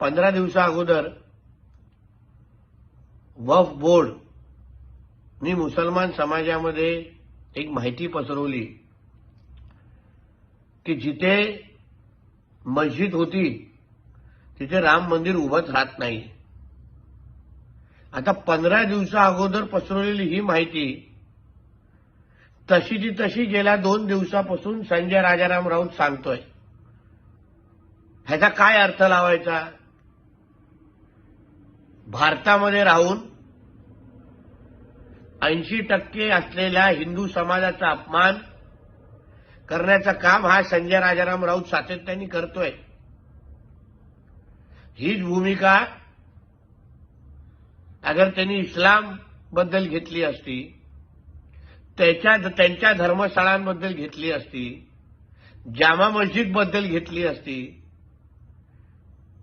पंधरा दिवसा अगोदर वफ बोर्ड. मी मुसलमान समाजामध्ये एक माहिती पसरवली की जिथे मस्जिद होती तिथे राम मंदिर उभंच राहत नाही. आता पंधरा दिवसा अगोदर पसरवलेली ही माहिती तशीची तशी गेल्या दोन दिवसापासून संजय राजाराम राऊत सांगतोय. ह्याचा काय अर्थ लावायचा? भारतामध्ये राहून ऐंशी टक्के असलेल्या हिंदू समाजाचा अपमान करण्याचं काम हा संजय राजाराम राऊत सातत्याने करतोय. हीच भूमिका अगर त्यांनी इस्लामबद्दल घेतली असती त्याच्या त्यांच्या धर्मस्थळांबद्दल घेतली असती जामा मस्जिदबद्दल घेतली असती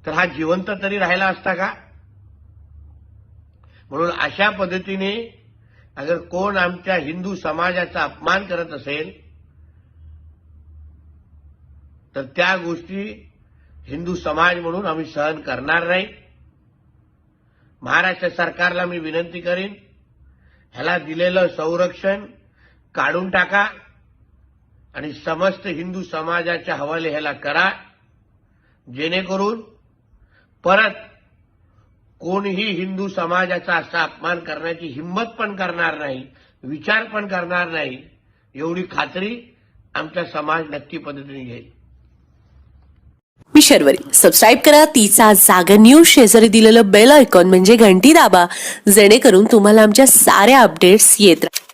तर हा जिवंत तरी राहिला असता का? म्हणून अशा पद्धतीने अगर कोण आमच्या हिंदू समाजाचा अपमान करत असेल तर त्या गोष्टी हिंदू समाज म्हणून आम्ही सहन करणार नाही. महाराष्ट्र सरकारला मी विनंती करीन ह्याला दिलेलं संरक्षण काढून टाका आणि समस्त हिंदू समाजाच्या हवाले ह्याला करा जेणेकरून परत कोणीही हिंदू समाजाचा असा अपमान करण्याची हिंमत पण करणार नाही विचार पण करणार नाही एवढी खात्री आमचा समाज नक्की पद्धतीने घेईल. मी शर्वरी. सबस्क्राईब करा तिचा जागा न्यूज शेजारी दिलेलं बेल आयकॉन म्हणजे घंटी दाबा जेणेकरून तुम्हाला आमच्या साऱ्या अपडेट्स येत राहतील